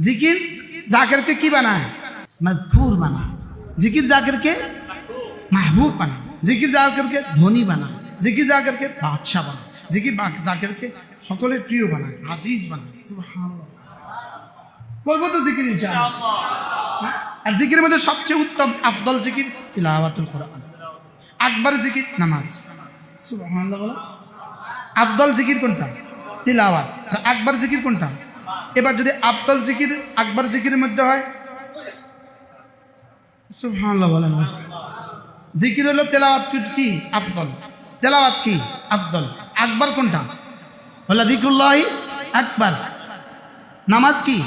জিকির জাকেরকে কি বানায়? মজফুর বানায়। জিকির জাকেরকে মাহবুব বানায়। জিকির জাকেরকে ধনী বানায়। জিকির জাকেরকে বাদশাহ বানায়। জিকির জাকেরকে সকলের প্রিয় বানায়, আজিজ বানায়। বলব তো জিকির হ্যাঁ? আর জিকিরের মধ্যে সবচেয়ে উত্তম আফদল জিকির তিলাওয়াতুল কোরআন। আকবর জিকির নামাজ। সুবহানাল্লাহ আফদল জিকির কোনটা? তিলাওয়াত। আর আকবর জিকির কোনটা? এবার যদি আফদল জিকির, আকবর জিকিরের মধ্যে হয়। জিকির হলো তেলাওয়াত কি- আফদল। তেলাওয়াত কি? আফদল। আকবর কোনটা? হলো দিকুল্লাহি আকবর। নামাজ কি?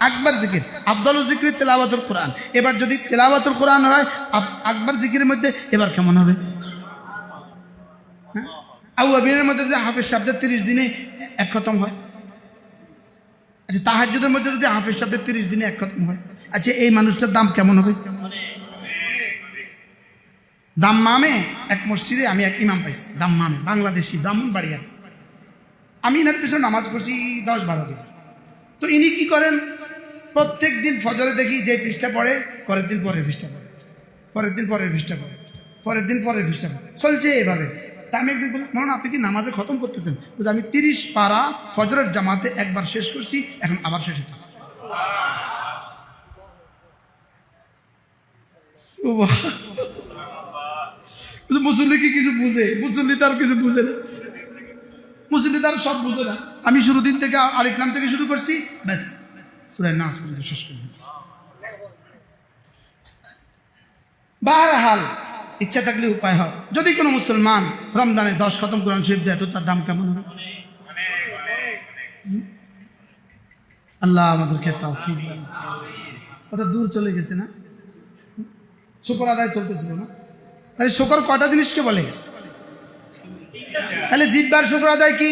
আকবর জিকির। আফদল জিকির তেলাওয়াতুল কোরআন। এবার যদি তেলাওয়াতুল কোরআন হয় আকবর জিকিরের মধ্যে এবার কেমন হবে? হ্যাঁ? আবু আবিরের মধ্যে যদি হাফিজ শব্দের তিরিশ দিনে এক খতম হয়। আচ্ছা তাহাজ্জুদের মধ্যে যদি হাফিজ শব্দের তিরিশ দিনে এক খতম হয় আচ্ছা এই মানুষটার দাম কেমন হবে? দাম মামে? এক মসজিদে আমি এক ইমাম পাইছি, দাম মামে, বাংলাদেশি ব্রাহ্মণ বাড়িয়া আমি এনার পিছনে নামাজ পড়ছি দশ বারো দিন। তো ইনি কি করেন? প্রত্যেক দিন ফজরে দেখি যে পৃষ্ঠা পড়ে, পরের দিন পরের পৃষ্ঠা পড়ে। পরের দিন পরের পৃষ্ঠা পড়ে, পরের দিন পরের পৃষ্ঠা পড়ে। চলছে এভাবে। তা আমি একদিন বললাম মনে আপনি কি নামাজে খতম করতেছেন? বলছে, আমি তিরিশ পারা ফজরের জামাতে একবার শেষ করছি এখন আবার শেষ হতেছে। মুসল্লি কি কিছু বুঝে? মুসল্লি তার কিছু বুঝে না। মুসল্লি তার সব বুঝে না। আমি শুরু দিন থেকে আরেক নাম থেকে শুরু করছি ব্যাস। সুরায় নাচ পর্যন্ত শেষ করে দিচ্ছি। বারহাল ইচ্ছা থাকলে উপায় হয়। যদি কোনো মুসলমান রমজানে দশ খতম কোরআন শরীফ দেয়, তো তার দাম কেমন হবে? আল্লাহ আমাদেরকে কত দূর চলে গেছে না? শুকর আদায় চলতেছিল না? তাহলে শুকর কটা জিনিসকে বলে? তাহলে জিব্বার শুকর আদায় কি?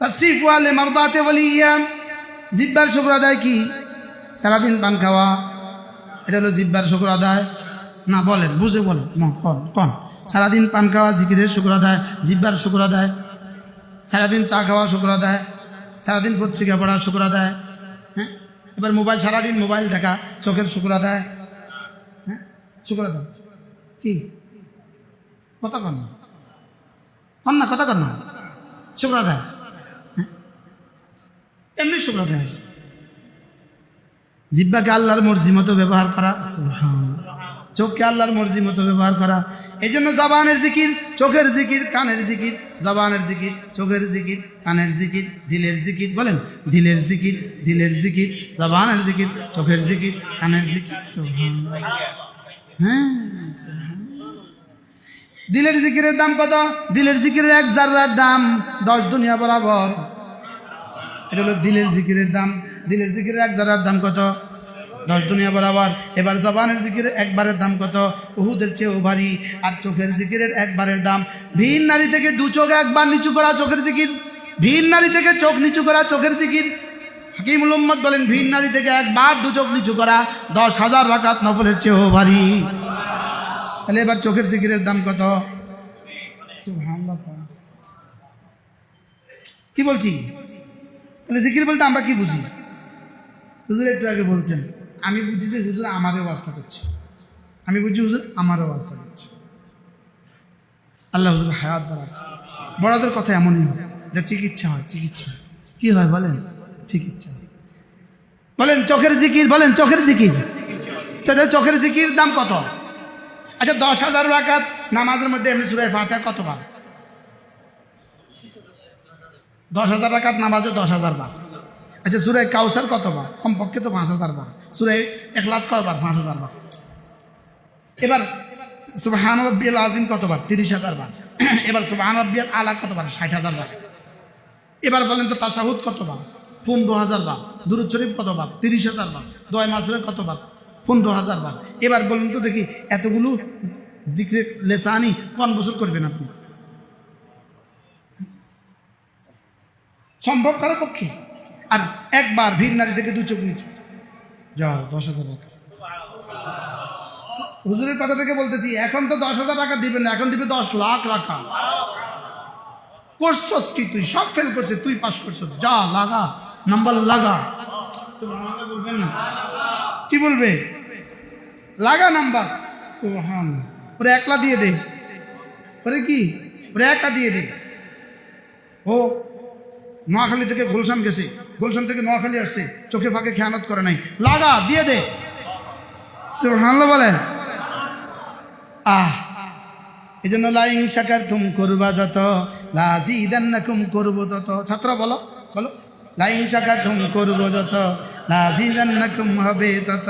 তসরিফ ওয়ালে মারদাতে ওয়ালিয়া। জিব্বার শুকর আদায় কি? সারাদিন পান খাওয়া। এটা হলো জিব্বার শুক্র আদায়। না, বলেন, বুঝে বলেন। কন কন। সারাদিন পান খাওয়া, জিকিরের শুক্র আদায়, জিব্বার শুক্র আদায়। সারাদিন চা খাওয়া, শুক্র আদায়। সারাদিন পত্রিকা পড়া, শুক্র আদায়। হ্যাঁ? এবার মোবাইল, সারাদিন মোবাইল দেখা, চোখের শুক্র আদায়। হ্যাঁ? শুক্র আদায়। কি? কথা কন কন না, কথা কন না। শুক্র আদায়। হ্যাঁ? এমনি শুক্র আদায়। জিব্বাকে আল্লাহর মর্জি মতো ব্যবহার করা। চোখকে আল্লাহর মর্জি মতো ব্যবহার করা এই জন্য জবানের জিকির, চোখের জিকির, কানের জিকির, জবানের জিকির, চোখের জিকির, কানের জিকির, দিলের জিকির, বলেন, দিলের জিকির দিলের জিকির, জবানের জিকির, চোখের জিকির, কানের জিকির। হ্যাঁ। দিলের জিকিরের দাম কত দিলের জিকিরের এক জাররার দাম দশ দুনিয়া বরাবর এটা হলো দিলের জিকিরের দাম দিলের জিকিরের এক জারার দাম কত দশ দুনিয়া বরাবর। এবার জবানের জিকিরের একবারের দাম কত? উহুদের চেয়েও ভারী। আর চোখের জিকিরের একবারের দাম। ভিন নারী থেকে দু চোখ একবার নিচু করা চোখের জিকির। ভিন নারী থেকে চোখ নিচু করা চোখের জিকির। হাকিমুল উম্মদ বলেন, ভিন নারী থেকে একবার দু চোখ নিচু করা দশ হাজার রাকাত নফলের চেয়েও ভারী। তাহলে এবার চোখের জিকিরের দাম কত। কি বলছি? তাহলে জিকির বলতে আমরা কি বুঝি? হুজুর একটু আগে বলছেন। আমি বুঝি যে হুজুর আমারও অবস্থা করছে। আমি বুঝছি হুজুর আমারও অবস্থা করছে। আল্লাহ হুজুর হায়াত দাঁড়াচ্ছে বড়দের কথা এমনই হয় এটা চিকিৎসা হয়, চিকিৎসা কি হয় বলেন? চিকিৎসা বলেন, চোখের জিকির, বলেন, চোখের জিকির। তাহলে চোখের জিকির দাম কত? আচ্ছা দশ হাজার রাকাত নামাজের মধ্যে এমনি সুরায় ফাতে কতবার? দশ হাজার রাকাত নামাজে দশ হাজার বার। আচ্ছা সুরায় কাউসার কতবার কমপক্ষে তো পাঁচ হাজার বার। সুরায় এখলাস কতবার পাঁচ হাজার বার। এবার সুবাহান রব্বিয়াল আজিম কতবার তিরিশ হাজার বার। এবার সুবাহান রব্বিয়াল আলা কতবার ষাট হাজার বার। এবার বলেন তো তাসাহুদ কতবার পনেরো হাজার বার। দুরুদ শরীফ কতবার তিরিশ হাজার বার। দয় মাসুরে কতবার পনেরো হাজার বার। এবার বলুন তো দেখি, এতগুলো জিক্রে লেসানি কোন বছর করবেন আপনি? সম্ভব কারও পক্ষে? আর একবার ভিন নারী থেকে দু চোখ নিচু। যাও, দশ হাজার টাকা। হুজুরের কথা থেকে বলতেছি, এখন তো দশ হাজার টাকা দিবে না, এখন দিবে দশ লাখ রাখা। করছস কি তুই? সব ফেল করছে, তুই পাস করছ যা, লাগা নাম্বার লাগা। বলবেন কি বলবে? লাগা নাম্বার সুবহান ওরে একলা দিয়ে দে। ওরে কি? ওরে একা দিয়ে দে। ও নোয়াখালী থেকে গুলশান গেছে। গুলশান থেকে নোয়াখালী আসছে। চোখে ফাঁকে খেয়ানত করে নাই। লাগা, দিয়ে দে। সুবহানাল্লাহ বলেন। আহ। এই জন্য লাইং শাকার তুম করবা যত লাজি দান্নাকুম করব তত। ছাত্র বলো বলো। লাইং শাকার তুম করব যত লাজি দান্নাকুম হবে তত।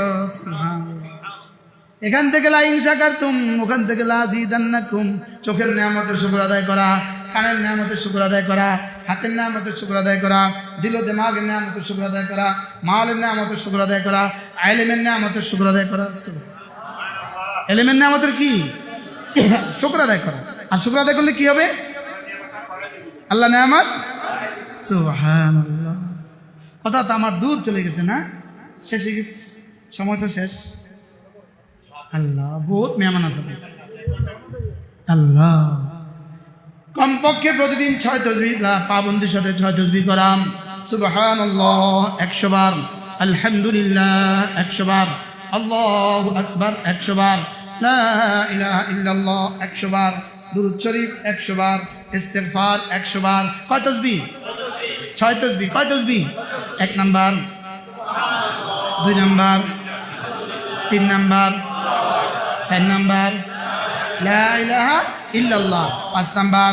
এখান থেকে লাইং শাকার তুম ওখান থেকে লাজি দান্নাকুম চোখের নিয়ামতের শুক্র আদায় করা। কানের নিয়ামতের শুক্র আদায় করা, হাতের নিয়ামতের শুক্র আদায় করা, দিল দেমাগের নিয়ামতের শুক্র আদায় করা, মালের নিয়ামতের শুক্র আদায় করা, আইলেমের নিয়ামতের শুক্র আদায় করা। এলেমের নিয়ামতের কি? শুক্র আদায় করা। আর শুক্র আদায় করলে কি হবে? আল্লাহ নিয়ামত? সুবহানাল্লাহ। কথা তো আমার দূর চলে গেছে না? শেষ হয়ে গেছে সময় তো শেষ? আল্লাহ, বহুত মেহমান আছে। আল্লাহ। কমপক্ষে প্রতিদিন ছয় তসবি পাবন্দির সাথে ছয় তসবি করাম। সুবহান একশো বার। আলহামদুলিল্লাহ, একশো বার। আল্লাহ আকবার, একশো বার। ইল্লাল্লাহ, একশো বার। দুরুদ শরীফ, একশো বার। ইস্তেগফার, একশো বার। কয় তসবি? ছয় তসবি। কয় তসবি? এক নাম্বার। দুই নাম্বার। তিন নাম্বার। চার নাম্বার। লা ইলাহা ইল্লাল্লাহ। পাঁচ নাম্বার,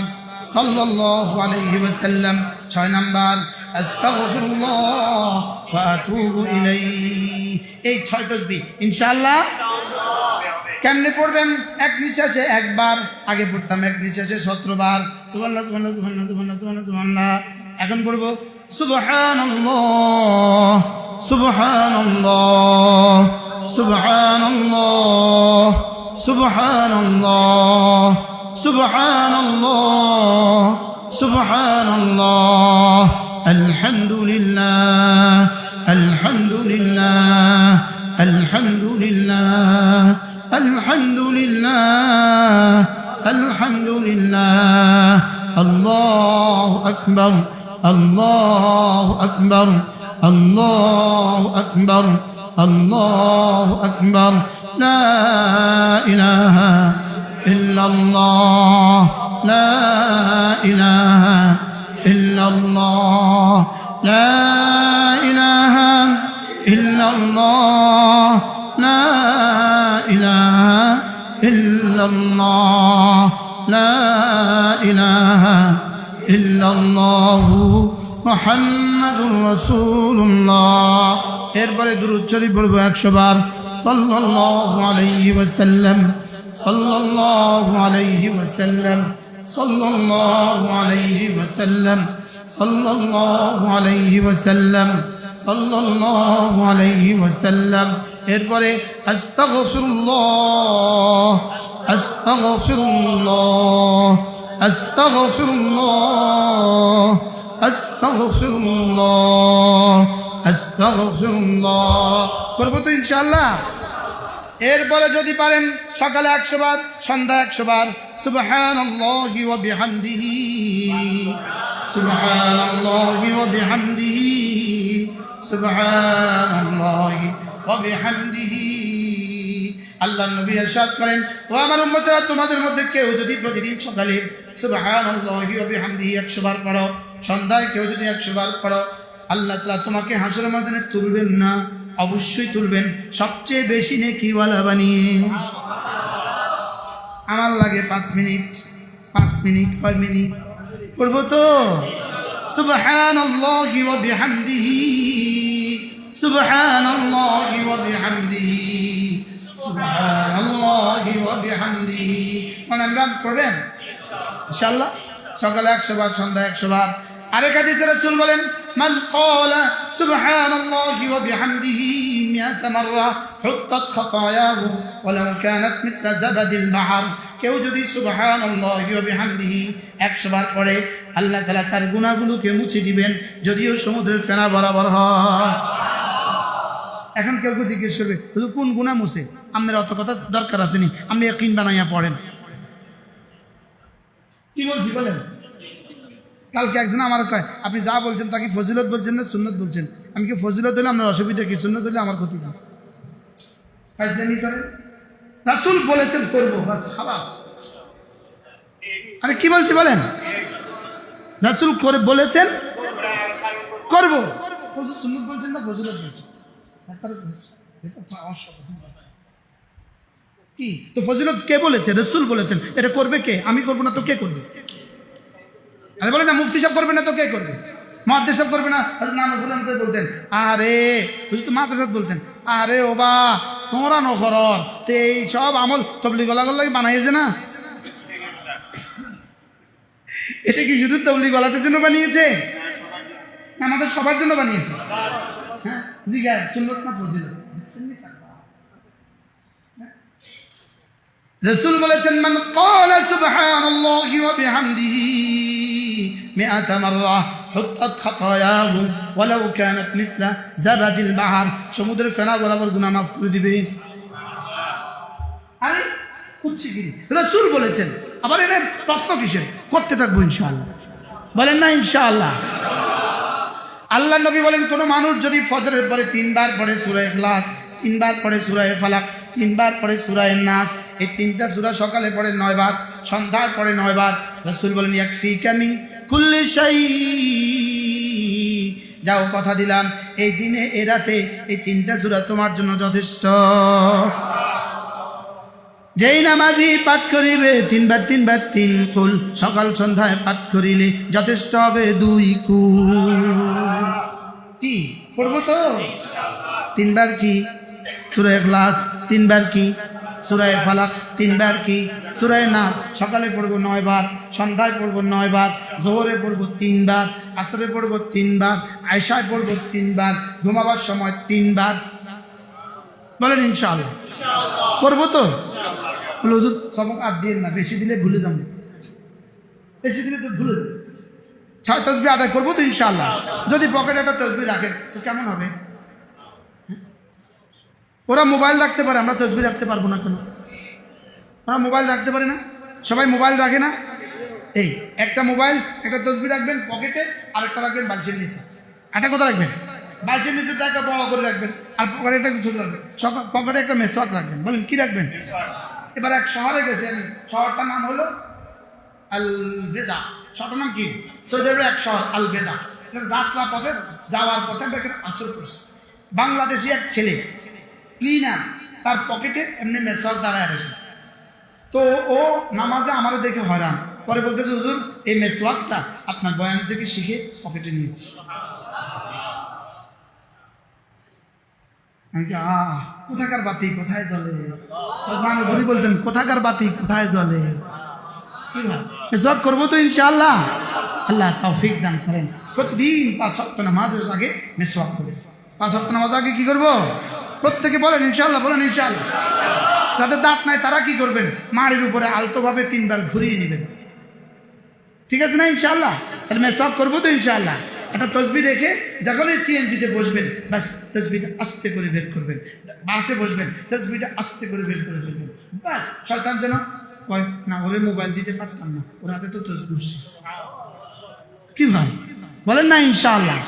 সাল্লাল্লাহু আলাইহি ওয়াসাল্লাম। ছয় নাম্বার, আস্তাগফিরুল্লাহ ওয়া আতুবু ইলাইহি। এই ছয় তাসবিহ ইনশাআল্লাহ। কেমনে পড়বেন? এক নিঃশ্বাসে একবার, আগে পড়তাম এক নিঃশ্বাসে সতেরো বার। সুবহানাল্লাহ সুবহানাল্লাহ সুবহানাল্লাহ সুবহানাল্লাহ সুবহানাল্লাহ সুবহানাল্লাহ। এখন পড়ব, সুবহানাল্লাহ সুবহানাল্লাহ সুবহানাল্লাহ সুবহানাল্লাহ। سبحان الله سبحان الله الحمد لله الحمد لله الحمد لله الحمد لله الحمد لله الله أكبر الله أكبر الله أكبر الله أكبر لا إله إلا الله إلا الله لا إله إلا الله لا إله إلا الله لا إله إلا الله لا إله إلا الله محمد رسول الله এরপরে দুরুদ শরীফ পড়বো একশো বার সাল্লাল্লাহু আলাইহি ওয়াসাল্লাম সাল্লাল্লাহু আলাইহি ওয়াসাল্লাম, সাল্লাল্লাহু আলাইহি ওয়াসাল্লাম, সাল্লাল্লাহু আলাইহি ওয়াসাল্লাম, সাল্লাল্লাহু আলাইহি ওয়াসাল্লাম। এরপরে, আস্তাগফিরুল্লাহ আস্তাগফিরুল্লাহ আস্তাগফিরুল্লাহ আস্তাগফিরুল্লাহ আস্তাগফিরুল্লাহ। করব তো ইনশাআল্লাহ। এরপরে যদি পারেন সকালে একশো বার, সন্ধ্যা একশো বার ওয়া বিহামদিহি। ওয়া বিহামদিহি। ওয়া বিহামদিহি। আল্লাহ নবী ইরশাদ করেন, ও আমার উম্মতরা, তোমাদের মধ্যে কেউ যদি প্রতিদিন সকালে ওয়া বিহামদিহি 100 বার পড়ো, সন্ধ্যায় কেউ যদি 100 বার পড়ো, আল্লাহ তাআলা তোমাকে হাসরের ময়দানে তুলবেন না। অবশ্যই তুলবেন। সবচেয়ে বেশি নেকিওয়ালা বানিয়ে। আমার লাগে পাঁচ মিনিট পাঁচ মিনিট কয় মিনিট। করব তো? ওয়া বিহামদিহি ওয়া বিহামদিহি ওয়া বিহামদিহি। মানে আমরা পড়বেন? ইনশাআল্লাহ। সকালে একশো বার সন্ধ্যা একশো বার। আরেক হাদিসে রাসূল বলেন মান ক্বালা সুবহানাল্লাহি ওয়া বিহামদিহি মিয়াতা মাররা হুত্তাত খাতায়াহু ওয়ালাউ কানাত মিসলা জাবাদিল বাহর। কেউ যদি সুবহানাল্লাহি ওয়া বিহামদিহি 100 বার পড়ে, আল্লাহ তাআলা তার গুনাহগুলোকে মুছে দিবেন, যদিও সমুদ্রের ফেনা বরাবর হয়। এখন কেউ কেউ জিজ্ঞেস করবে কোন গুনাহ মুছে? আপনার অত কথা দরকার আসেনি আপনি ইয়াকিন বানাইয়া পড়েন। কি বলছি বলেন? কালকে একজন আমার কয়, আপনি যা বলছেন তাকে ফজিলত বলছেন না সুন্নত বলছেন? আমি কি ফজিলত হলে আপনার অসুবিধা কি? সুন্নত হলে আমার ক্ষতি কি? ফাইজলামি রাসুল বলেছেন, করব। আরে কি বলছি বলেন? রাসুল করে বলেছেন, করব। সুন্নত বলছেন না, ফজিলত বলছেন। কি? তো ফজিলত কে বলেছে? রসুল বলেছেন। এটা করবে কে? আমি করব না তো কে করবে? আমি বলেন না, মুফতি সব করবে না তো কে করবে? মাদ্রাস সব করবে না? নাম বলতেন। আরে বুঝি তো মাদ্রাসাত বলতেন, আরে ও বা, তোমরা নখরর তো এই সব আমল তবলি গলা গলা বানাইছে না? এটা কি শুধু তবলি গলাতের জন্য বানিয়েছে? না, আমাদের সবার জন্য বানিয়েছে। হ্যাঁ, জি গা সুন্দর না ফজিল রসুল বলেছেন, মান কলা সুবহানাল্লাহি ওয়া বিহামদিহি। مئة مرة حطت خطاياه ولو كانت مثل زبد البحر সমুদ্রের ফেনা বরাবর গুনাহ মাফ করে দিবে আরে হচ্ছে কি রসুল বলেছেন আবার এনে প্রশ্ন কিসের করতে থাকবো ইনশাআল্লাহ বলেন না ইনশাআল্লাহ আল্লাহ নবী বলেন কোনো মানুষ যদি ফজরের পরে তিনবার পড়ে সুরায় ইখলাস তিনবার পড়ে সুরায় ফালাক তিনবার পড়ে সুরায় নাস এই তিনটা সুরা সকালে পড়ে নয়বার সন্ধ্যায় পড়ে নয়বার রসুল বলেন ইয়াকফি কামিং শাই। যাও, কথা দিলাম। এই দিনে, এ রাতে এই তিনটা সুরা তোমার জন্য যথেষ্ট। যেই নামাজি পাঠ করিবে, তিনবার তিনবার, তিন কুল। সকাল, সন্ধ্যায় পাঠ করিলে যথেষ্ট হবে দুই কুল। কি? পড়ব তো? তিনবার কি? সুরায় ক্লাস তিনবার কি? সুরায় ফালাক তিনবার কি? সুরায় না, সকালে পড়ব নয় বার সন্ধ্যায় পড়ব নয় বার জোহরে পড়ব তিনবার, আসরে পড়ব তিনবার, আয়সায় পড়ব তিনবার, ঘুমাবার সময় তিনবার। বলেন ইনশাআল্লাহ। করব তো? হুজুর সবক আর দিয়ে না, বেশি দিলে ভুলে যাব। বেশি দিলে তো ভুলে যাবে। ছয় তসবি আদায় করব তো ইনশাআল্লাহ। যদি পকেটে একটা তসবি রাখেন, তো কেমন হবে? ওরা মোবাইল রাখতে পারে, আমরা তসবি রাখতে পারব না কেন? ওরা মোবাইল রাখতে পারে না? সবাই মোবাইল রাখে না? এই, একটা মোবাইল, একটা তসবি রাখবেন পকেটে আর একটা রাখবেন বালছের নিচে। একটা কোথায় রাখবেন? বালছের নিচে তো একটা বড় করে রাখবেন। আর পকেটে একটা ছোট রাখবেন। পকেটে একটা মেসওয়াক রাখবেন। বলেন, কি রাখবেন? এবার এক শহরে গেছি আমি। শহরটার নাম হলো আল বেদা শহরটার নাম কি? সৌদি আরবের এক শহর আল বেদা এখানে যাত্রা পথে, যাওয়ার পথে আসর করছি বাংলাদেশি এক ছেলে ক্লিনার তার পকেটে এমনি মেসওয়াক দাঁড়ায় রয়েছে। তো ও নামাজে আমারও দেখে হয়রান। পরে বলতেছে, হুজুর, এই মেসওয়াকটা আপনার বয়ান থেকে শিখে পকেটে নিয়েছি। কোথাকার বাতি, কোথায় জ্বলে? ঘুরি বলতেন, কোথাকার বাতি, কোথায় জ্বলে? মেসওয়াক করব তো ইনশাআল্লাহ। আল্লাহ তৌফিক দান করেন। প্রতিদিন পাঁচ সপ্ত নামাজের আগে মেসওয়াক করবে পাঁচ সপ্ত নামাজ আগে কি করব? প্রত্যেকে বলেন ইনশাল্লাহ বলেন, ইনশাআল্লাহ। যাদের দাঁত নাই, তারা কি করবেন? মাড়ির উপরে আলতোভাবে তিনবার ঘুরিয়ে নেবেন। ঠিক আছে না, ইনশাআল্লাহ? তাহলে মেসওয়াক করব তো ইনশাল্লাহ একটা তসবি রেখে যখনই সিএনজিতে বসবেন, ব্যাস, তসবিটা আস্তে করে বের করবেন। বাসে বসবেন, তসবিটা আস্তে করে বের করে ফেলবেন। ব্যাস, শয়তান যেন কয়, না, ওরে মোবাইল দিতে পারতাম না, ওর হাতে তো তসবি কি ভাই? বলেন না, ইনশাআল্লাহ।